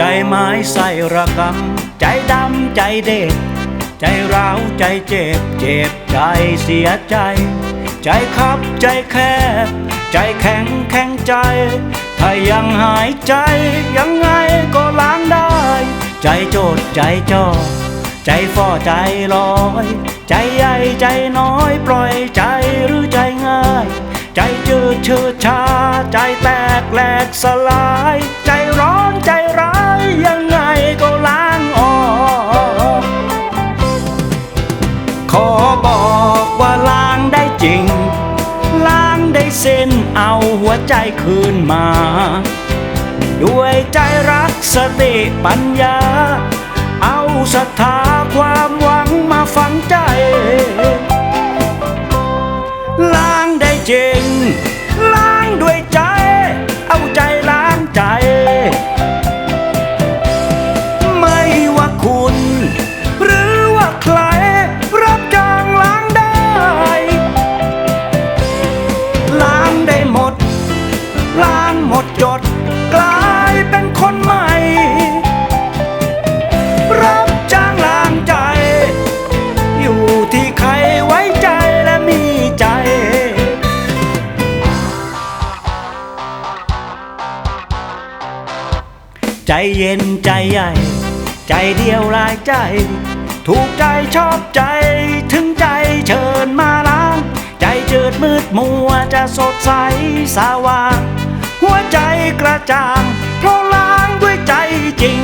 จไม้ใส่ระกำ ใจดำใจเด็ด ใจร้าวใจเจ็บ เจ็บใจเสียใจ ใจคับใจแคบ ใจแข็งแข็งใจ ถ้ายังหายใจ ยังไงก็ล้างได้ ใจโจดใจจ่อใจฝ่อใจลอย ใจใหญ่ใจน้อยปล่อยใจหรือใจง่าย ใจจืดชืดชา ใจแตกแหลกสลาย บอกว่าล้างได้จริง ล้างได้เส้นเอาหัวใจคืนมา ด้วยใจรักสติปัญญา เอาศรัทธาความหวังมาฝังใจ ล้างได้จริง ล้างหมดจด กลายเป็นคนใหม่ รับจ้างล้างใจ อยู่ที่ใครไว้ใจและมีใจใจเย็นใจใหญ่ ใจเดียวลายใจ ถูกใจชอบใจ ถึงใจเชิญมาล้าง ใจเจืดมืดมัวจะสดใสสว่าง หัวใจกระจ่างเพราะล้างด้วยใจจริง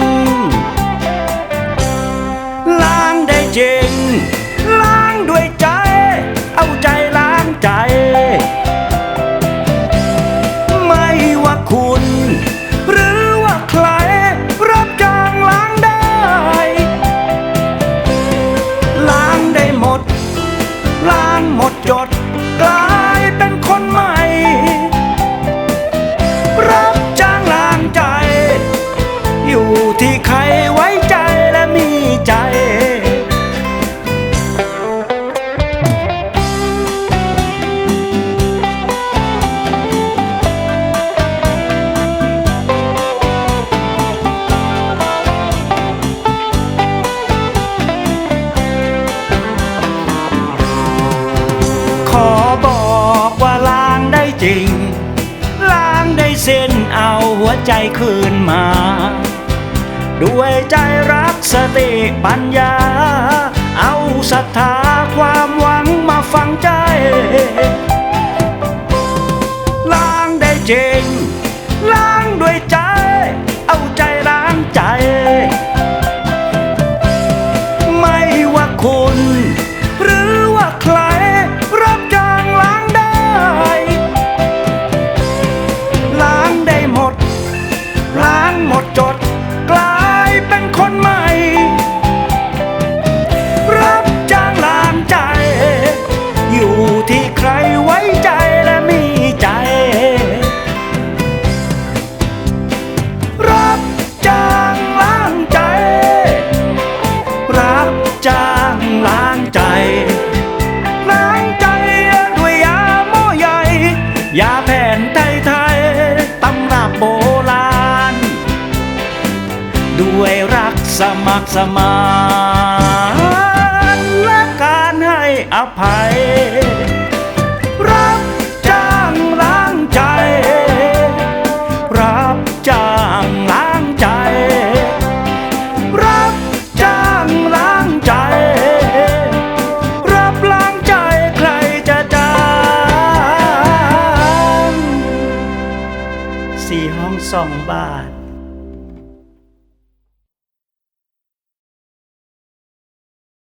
เส้นเอาหัวใจคืนมา ด้วยใจรักสติปัญญา เอาศรัทธาความหวังมาฝังใจล้างได้จริง ล้างใจล้างใจด้วยยาหม้อใหญ่ ยาแผนไทยไทยๆตำรับโบราณ ด้วยรักสมัครสมานและการให้อภัย สี่ห้องสองบาท